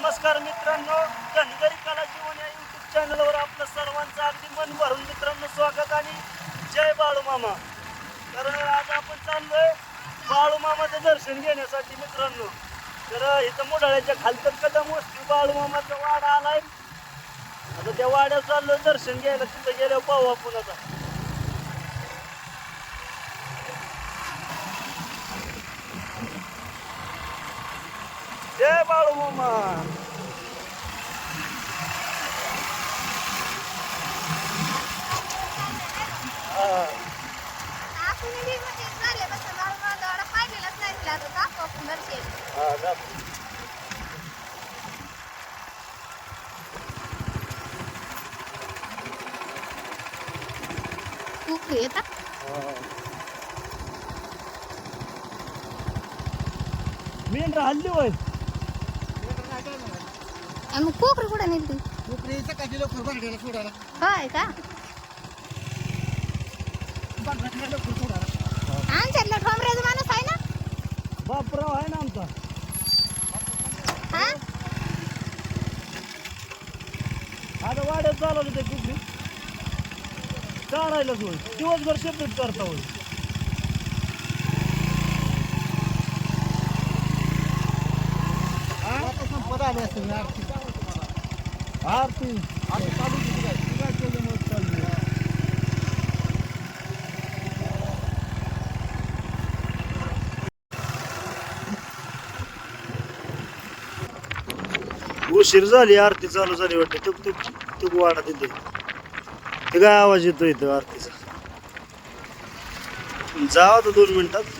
नमस्कार मित्रांनो धनगरी कला जीवन या युट्यूब चॅनलवर आपलं सर्वांचं अगदी मन भरून मित्रांनो स्वागत आणि जय बाळूमामा तर आज आपण चाललोय बाळूमामाचं दर्शन घेण्यासाठी मित्रांनो. तर इथं मुडाळ्याच्या खालतर कदम वस्ती बाळूमामाचा वाडा आलाय. आता त्या वाड्यात चाललोय दर्शन घ्यायला. तिथं गेल्यावर पाहू आपण आता जय बाळूमामा हा. आपण बी म्हणजे झाले बस मला मला एवढा पाहिलेलाच नाही तिला आता दाखव आपण घरचे हा, जा. खूप येतात हा. मेंढरा हल्ली होय आणि मग कोकरी कुठे नेली लवकर सोडायला. होय का? बांधायला लवकर सोडायला. आमच्यातला ठोंबऱ्याचा माणूस आहे ना? बापराव आहे ना आमचा. हा? आता वाड्यात चालवलं ते कुठली चारायलाच होय. दिवसभर शेतीत करता होय. आता संपत आले असेल ना आरती. आरती आता चालू किती काय काय केलं मग चालली उशीर झाली आरती चालू झाली वाटते. तुक तुक तुक वाडा तिथे ते काय आवाज येतो इथं आरतीचा? जावा तर दोन मिनिटात.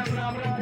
আমরা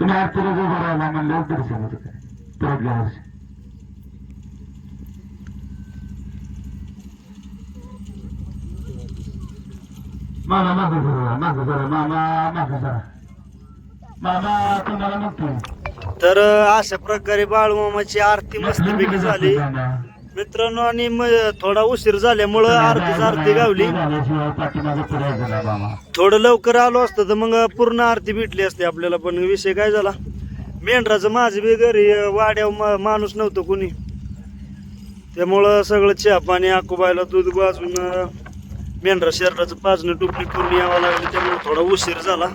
तुम्ही आरतीला जो भरायला म्हणलं दर्शन होतं. काय परत वर्षी. मामा मागं जरा मागं जरा मामा मागं जरा. मामा तुम्हाला मागतो तर अशा प्रकारे बाळूमामाची आरती मस्तपैकी झाली. मित्रांनो आणि म- थोडा उशीर झाल्यामुळं आरतीच आरती गावली. थोडं लवकर आलो असतं तर मग पूर्ण आरती भेटली असते आपल्याला पण विषय काय झाला? मेंढराचं माझं बी घरी मा- माणूस नव्हतं कोणी. त्यामुळं सगळं चहा पाणी आकोबायला दूध वाजून मेंढरा शर्टाचं पाजणं टुपली करून यावं लागलं त्यामुळे थोडा उशीर झाला.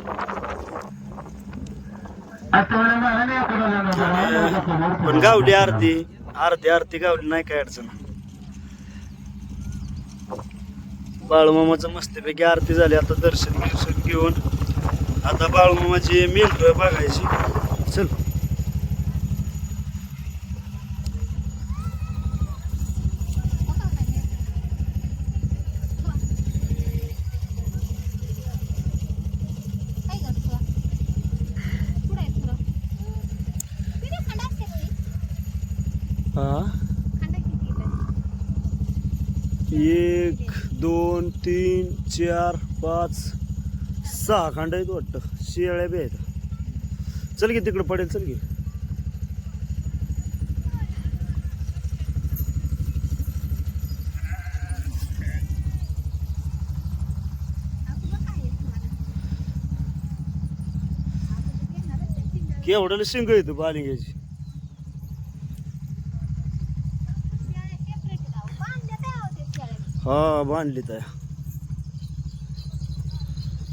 पण गावली आरती. आरती आरती गावली नाही काय अडचण. बाळूमामाचं मस्तपैकी आरती झाली आता दर्शन घेऊन. आता बाळूमामाची मेंढ बघायची. चल काय करतो पुढे आहे थोडं किती खंड असते घरी? खंड किती येतात? एक दोन तीन चार पाच सहा खांड आहेत वाटतं. शेळ्या बी आहेत. चल की तिकडं पडेल चल की. केवढ्याला शिंग येतो बालिंग्याची शेळ्या separate आहेत अहो. बांधल्या त्या अहो त्या शेळ्या. हा बांधली तर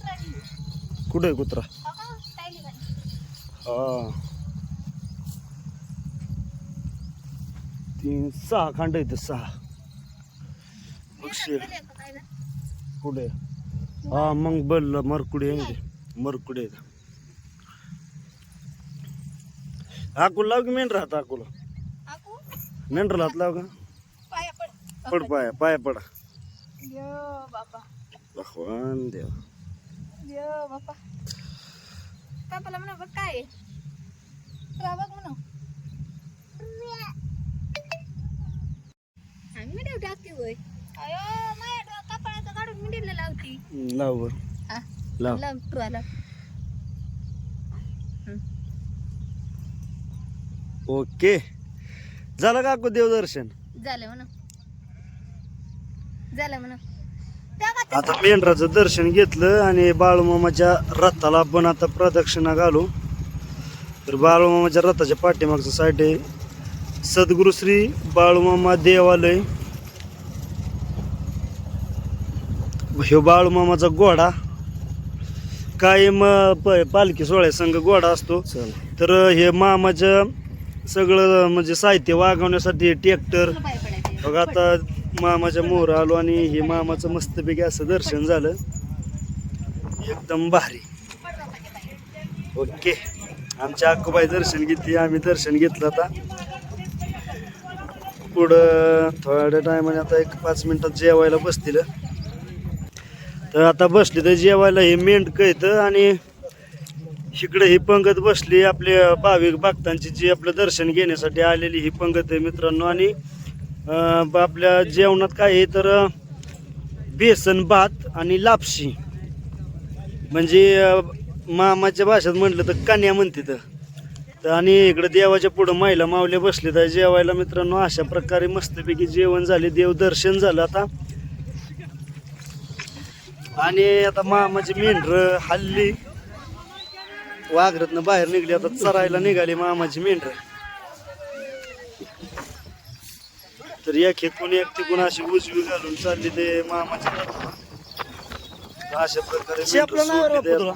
नाही. कुठं कुत्रा? हो. तीन सहा खांड आहेत सहा. ना? कुठे? हा मग बल मरकुडे मरकुडे आकुल लाव की मेंढर हात आकुल? आकू, मेंढर लाव का? पाया पड. पड पाया पाया पडा. बापा भगवान देव यो बापा पापाला म्हणा बघ काय आहे? तुला बघ म्हणा टाकते होय अयो माझ्या डो- कपाळाचं काढून मिठीला लावती लाव बर हा लाव लाव तुला ओके झालं का देव दर्शन झालं म्हणा झालं म्हणा. आता मेंढराचं दर्शन घेतलं आणि बाळूमामाच्या रथाला आपण आता प्रदक्षिणा घालू. तर बाळूमामाच्या रथाच्या पाठीमागचं साईड आहे. सद्गुरू श्री बाळूमामा देवालय. ह्यो बाळूमामाचा घोडा. कायम पालखी सोहळ्या संघ घोडा असतो. तर हे मामाचं सगळं म्हणजे साहित्य वागवण्यासाठी ट्रॅक्टर बघ आता मामाच्या मोहर आलो आणि हे मामाचं मस्तपैकी असं दर्शन झालं. एकदम भारी. ओके. आमच्या अक्कूबाई दर्शन घेतली आम्ही दर्शन घेतलं आता. पुढं थोड्या टायमाने आता एक पाच मिनिटात जेवायला बसतील. तर आता बसली तर जेवायला हे मेंढक येतं आणि इकडे ही पंगत बसली आपले भाविक भक्तांची जी आपलं दर्शन घेण्यासाठी आलेली ही पंगत आहे मित्रांनो. आणि आपल्या जेवणात काय आहे तर बेसन भात आणि लापशी. म्हणजे मामाच्या भाषेत म्हटलं तर कान्या म्हणते तर. आणि इकडं देवाच्या पुढं महिला मावले बसले तर जेवायला मित्रांनो अशा प्रकारे मस्तपैकी जेवण झाले देवदर्शन झालं आता. आणि आता मामाची मेंढर हल्ली वाघरतनं बाहेर निघली. आता चरायला निघाली मामाची मेंढर. तर एक खेकून एक तिकून अशी उजवी घालून चालली ते मामाच्या. तर अशा प्रकारे मेंढरं सोडली ते आता.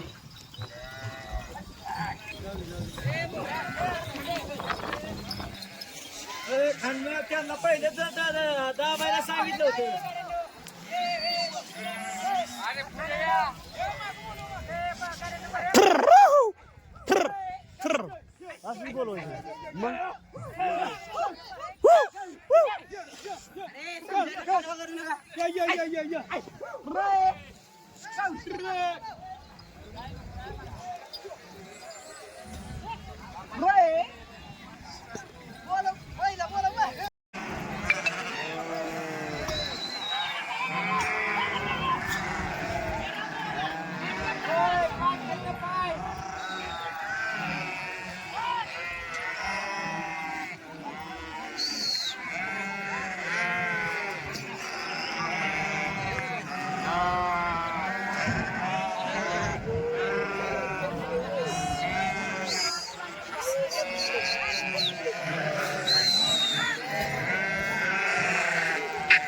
त्यांना पहिले दाबायला सांगितलं होतं असं बोलवायचं. मग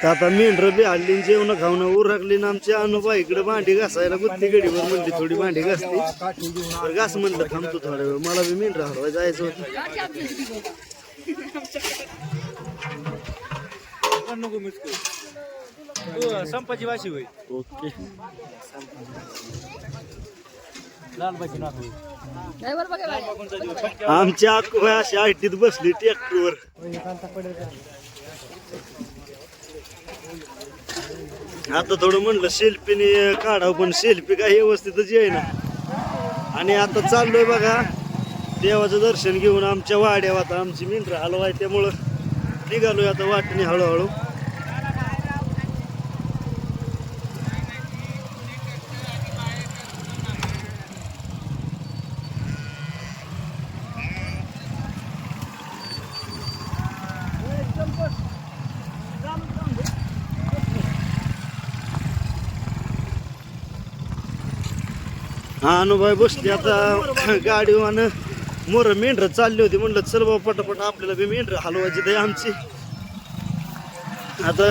तर आता मेंढर बी हल्ली जेवण खाऊन उरकली ना आमची अनुभव इकडे भांडी घासायला गुत्ती गडीवर म्हणली थोडी भांडी घासली तर घास म्हणलं थांबतो थोडा वेळ मला बी मेंढर हलवाय जायचं होतं. संपाची भाषी होय. ओके. लालबाची नाक. होय ड्रायव्हर बघा. बाहेर. कोणता दिवस फटक्या आमची अख्खू अशी आयटीत बसली ट्रॅक्टरवर. आता थोडं म्हणलं सेल्फीने काढावं पण सेल्फी काय व्यवस्थितच येईना आणि आता चाललोय बघा देवाचं दर्शन घेऊन आमच्या वाड्यावर आता आमची मेंढर हलवाय त्यामुळं निघालोय आता वाटणी हळूहळू. हा अनुभव बसली आता गाडीवान. मोर मेंढर चालली होती म्हणलं चल बाबा पटापट आपल्याला बी मेंढर हलवायची ते आमची. आता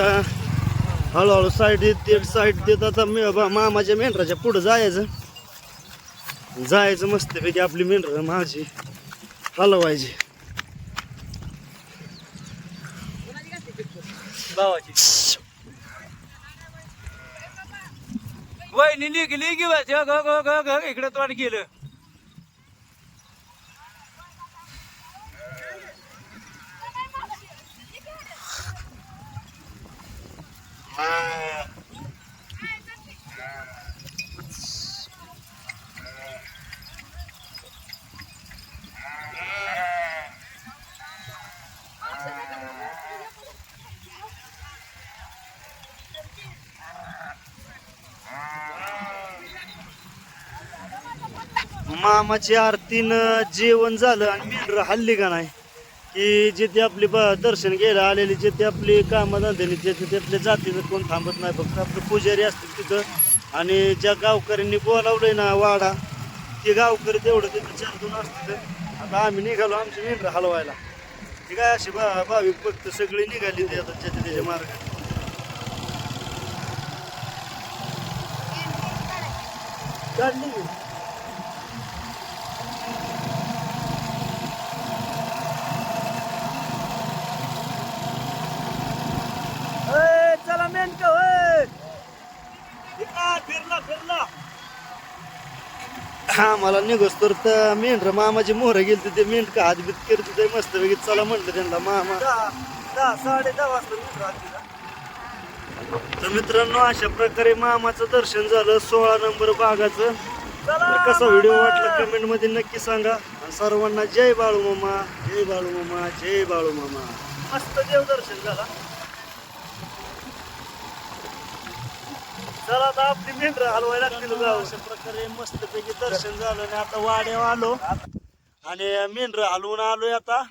हळूहळू साईड देत देत साईड देत आता मे- बा- मामाच्या मेंढराच्या पुढं जायचं. जायचं मस्तपैकी आपली मेंढर माझी हलवायची. भावाची वहिनी निघली की बस ग इकडे तोंड केलं. मामाची आरतीनं जेवण झालं आणि मेंढर हल्ली का नाही? की जिथे आपली ब- दर्शन घ्यायला आलेली जिथे आपली कामं धंद्याने तिथे तिथल्या जातीचं कोण थांबत नाही फक्त आपलं पुजारी असतील तिथं. आणि ज्या गावकऱ्यांनी बोलावलंय ना वाडा ते गावकरी तेवढं तिथं चारतून असतं आता आम्ही निघालो आमची मेंढर हलवायला. ती काय अशी बा भाविक भक्त सगळी निघाली ते आता ज्याच्या त्याच्या मार्गात काढली की? ए, चला मेंढक होय इकडा, फिरला फिरला हा मला निघोस तर मेंढर मामाची मोहर गेली ते मेंढक हातबीत करत ते मस्त पैकी चला म्हटलं त्यांना मामा. साडे दहा वाजता का? तर मित्रांनो अशा प्रकारे मामाचं दर्शन झालं सोळा नंबर बागाचं. तर कसा व्हिडिओ वाटला कमेंटमध्ये नक्की सांगा. आणि सर्वांना जय बाळू मामा जय बाळू मामा जय बाळू मामा. मस्त देवदर्शन झाला. चला आता आपली मेंढर हलवायला लागतील गाव अशा प्रकारे मस्तपैकी दर्शन झालं आणि आता वाड्यावर आलो. आणि मेंढर हलवून आलोय आता.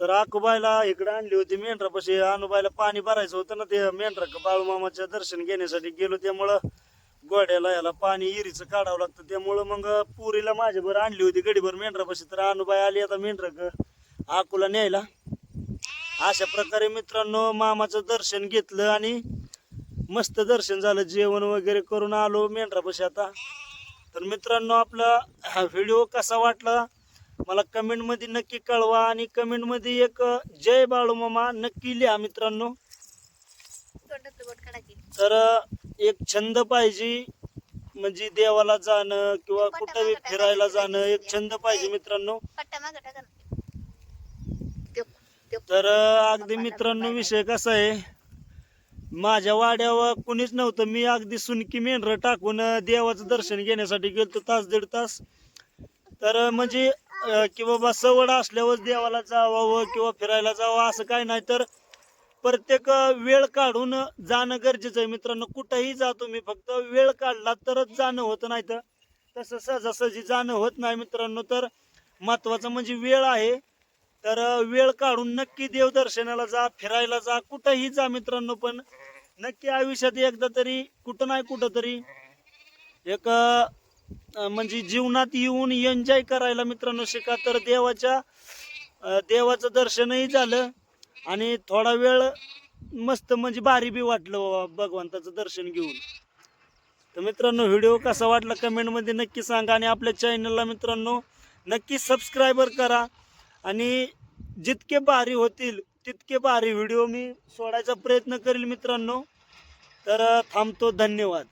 तर आकुबाईला इकडे आणली होती मेंढरापाशी अनुबाईला पाणी भरायचं होतं ना ते मेंढरा बाळूमामाचं दर्शन घेण्यासाठी गेलो त्यामुळं गोड्याला याला पाणी इरीचं काढावं लागतं. त्यामुळं मग पुरीला माझ्या आणली होती गडीभर मेंढरापाशी तर अनुबाई आली आता मेंढरा आकुला न्यायला. अशा प्रकारे मित्रांनो मामाचं दर्शन घेतलं आणि मस्त दर्शन झालं जेवण वगैरे करून आलो मेंढरापाशी आता. तर मित्रांनो आपला हा व्हिडिओ कसा वाटला? मला कमेंटमध्ये नक्की कळवा आणि कमेंटमध्ये एक जय बाळू मामा नक्की लिहा मित्रांनो. तर एक छंद पाहिजे म्हणजे देवाला जाणं किंवा कुठं फिरायला जाणं एक छंद पाहिजे मित्रांनो. तर अगदी मित्रांनो विषय कसा आहे? माझ्या वाड्यावर कुणीच नव्हतं. मी अगदी सुनकी मेंढर टाकून देवाचं दर्शन घेण्यासाठी गेलतो तास दीड तास. तर म्हणजे की बाबा सवड असल्यावर देवाला जावावं किंवा फिरायला जावं असं काय नाही. तर प्रत्येक वेळ काढून जाणं गरजेचं आहे. मित्रांनो कुठंही जा तुम्ही फक्त वेळ काढला तरच जाणं होतं नाही तर. तसं सहजासहजी जाणं होत नाही मित्रांनो. तर महत्वाचं म्हणजे वेळ आहे. तर वेळ काढून नक्की देवदर्शनाला जा फिरायला जा कुठंही जा मित्रांनो पण. नक्की आयुष्यात एकदा तरी कुठं नाही कुठं तरी एक म्हणजे जीवनात येऊन एन्जॉय करायला मित्रांनो शिका. तर देवाच्या देवाचं दर्शनही झालं आणि थोडा वेळ मस्त म्हणजे भारी बी वाटलं बाबा भगवंताचं दर्शन घेऊन. तर मित्रांनो व्हिडिओ कसा वाटला कमेंटमध्ये नक्की सांगा आणि आपल्या चॅनलला मित्रांनो नक्की सबस्क्रायबर करा. आणि जितके भारी होतील तितके भारी व्हिडिओ मी सोडायचा प्रयत्न करेल मित्रांनो. तर थांबतो. धन्यवाद.